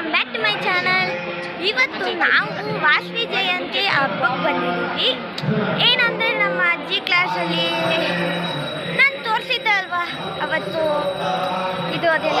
Welcome back to my channel ಇವತ್ತು ನಾವು ವಾಸವಿ ಜಯಂತಿ ಹಬ್ಬಕ್ಕೆ ಬಂದಿದ್ದೀವಿ. ಏನಂದರೆ ನಮ್ಮ ಅಜ್ಜಿ ಕ್ಲಾಸಲ್ಲಿ ನಾನು ತೋರಿಸಿದ್ದೆ ಅಲ್ವಾ? ಅವತ್ತು ಇದು ಅದೆಲ್ಲ.